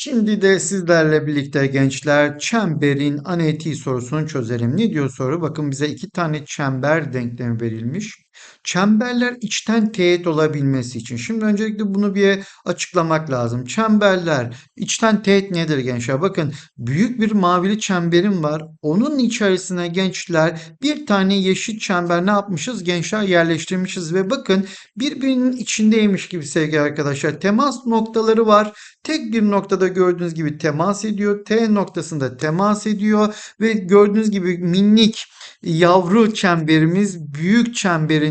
Şimdi de sizlerle birlikte gençler çemberin analitik sorusunu çözelim. Ne diyor soru? Bakın bize iki tane çember denklemi verilmiş. Çemberler içten teğet olabilmesi için. Şimdi öncelikle bunu bir açıklamak lazım. Çemberler içten teğet nedir gençler? Bakın büyük bir mavili çemberim var. Onun içerisine gençler bir tane yeşil çember ne yapmışız? Gençler yerleştirmişiz ve bakın birbirinin içindeymiş gibi sevgili arkadaşlar. Temas noktaları var. Tek bir noktada gördüğünüz gibi temas ediyor. T noktasında temas ediyor ve gördüğünüz gibi minik yavru çemberimiz büyük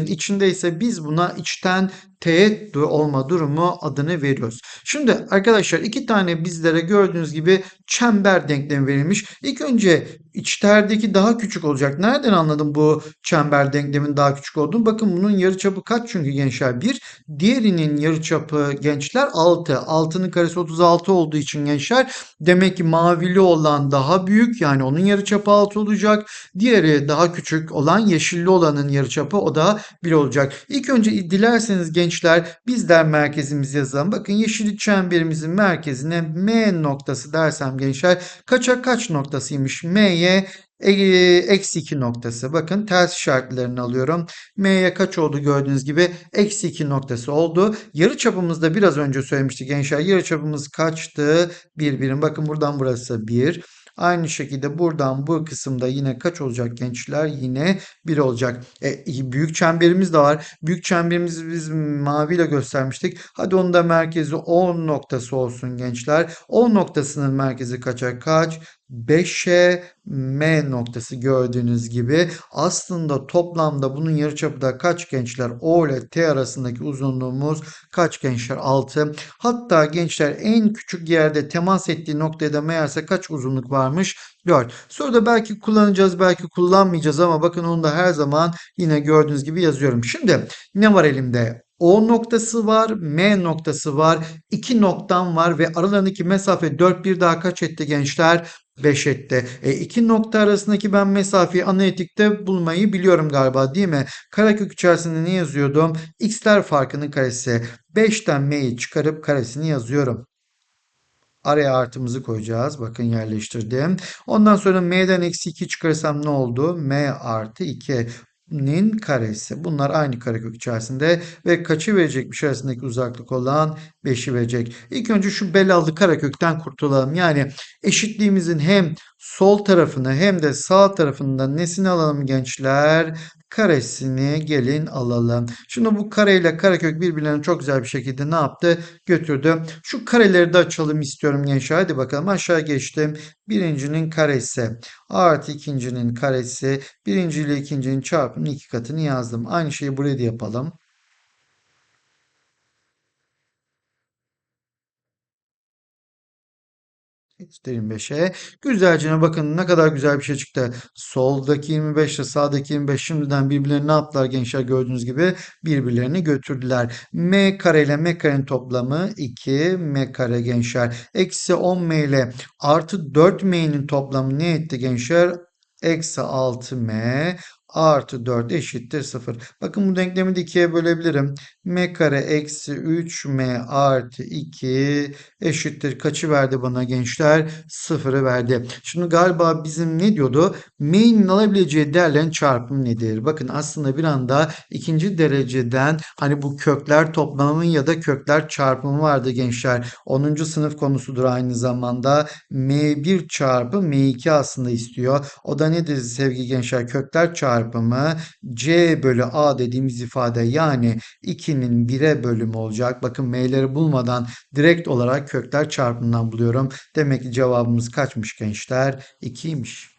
içindeyse biz buna içten teğet olma durumu adını veriyoruz. Şimdi arkadaşlar iki tane bizlere gördüğünüz gibi çember denklemi verilmiş. İlk önce içlerdeki daha küçük olacak. Nereden anladım bu çember denklemin daha küçük olduğunu? Bakın bunun yarıçapı kaç çünkü gençler? 1. Diğerinin yarıçapı gençler 6. 6'nın karesi 36 olduğu için gençler demek ki mavili olan daha büyük yani onun yarıçapı 6 olacak. Diğeri daha küçük olan yeşilli olanın yarıçapı o da 1 olacak. İlk önce dilerseniz gençler bizler merkezimizi yazalım. Bakın yeşil çemberimizin merkezine M noktası dersem gençler kaça kaç noktasıymış? M'ye e, eksi 2 noktası. Bakın ters işaretlerini alıyorum. M'ye kaç oldu gördüğünüz gibi? Eksi 2 noktası oldu. Yarı çapımızda biraz önce söylemiştik gençler. Yarı çapımız kaçtı? 1 birim. Bakın buradan burası 1. Aynı şekilde buradan bu kısımda yine kaç olacak gençler? Yine 1 olacak. E, büyük çemberimiz de var. Büyük çemberimizi biz maviyle göstermiştik. Hadi onun da merkezi 10 noktası olsun gençler. 10 noktasının merkezi kaça kaç? 5'e M noktası gördüğünüz gibi aslında toplamda bunun yarıçapı da kaç gençler? O ile T arasındaki uzunluğumuz kaç gençler? 6. Hatta gençler en küçük yerde temas ettiği noktaya da meğerse kaç uzunluk varmış? 4. Soruda belki kullanacağız belki kullanmayacağız ama bakın onu da her zaman yine gördüğünüz gibi yazıyorum. Şimdi ne var elimde? O noktası var, M noktası var, iki noktam var ve aralarındaki mesafe 4 bir daha kaç etti gençler? 5 etti. E, iki nokta arasındaki ben mesafeyi analitikte bulmayı biliyorum galiba değil mi? Karekök içerisinde ne yazıyordum? X'ler farkının karesi. 5'ten M'yi çıkarıp karesini yazıyorum. Araya artımızı koyacağız. Bakın yerleştirdim. Ondan sonra m'den eksi 2 çıkarsam ne oldu? m artı 2 nin karesi. Bunlar aynı karekök içerisinde ve kaçı verecekmiş arasındaki uzaklık olan 5'i verecek. İlk önce şu belalı karekökten kurtulalım. Yani eşitliğimizin hem sol tarafını hem de sağ tarafından nesini alalım gençler? Karesini gelin alalım. Şimdi bu kare ile karekök birbirlerini çok güzel bir şekilde ne yaptı? Götürdü. Şu kareleri de açalım istiyorum gençler. Hadi bakalım aşağı geçtim. Birincinin karesi artı ikincinin karesi. Birinci ile ikincinin çarpımının iki katını yazdım. Aynı şeyi buraya da yapalım. Eşitlerin 5'e. Güzelce bakın ne kadar güzel bir şey çıktı. Soldaki 25 ile sağdaki 25 şimdiden birbirlerini ne yaptılar gençler gördüğünüz gibi birbirlerini götürdüler. M kare ile M karenin toplamı 2 M kare gençler. Eksi 10 M ile artı 4 M'nin toplamı ne etti gençler? Eksi 6M artı 4 eşittir 0. Bakın bu denklemi de ikiye bölebilirim. m kare eksi 3m artı 2 eşittir. Kaçı verdi bana gençler? 0'ı verdi. Şimdi galiba bizim ne diyordu? m'nin alabileceği değerlerin çarpımı nedir? Bakın aslında bir anda ikinci dereceden hani bu kökler toplamı ya da kökler çarpımı vardı gençler. 10. sınıf konusudur aynı zamanda. m1 çarpı m2 aslında istiyor. O da nedir sevgili gençler? Kökler çarpımı çarpımı c bölü a dediğimiz ifade yani 2'nin 1'e bölümü olacak. Bakın m'leri bulmadan direkt olarak kökler çarpımından buluyorum. Demek ki cevabımız kaçmış gençler? 2'ymiş.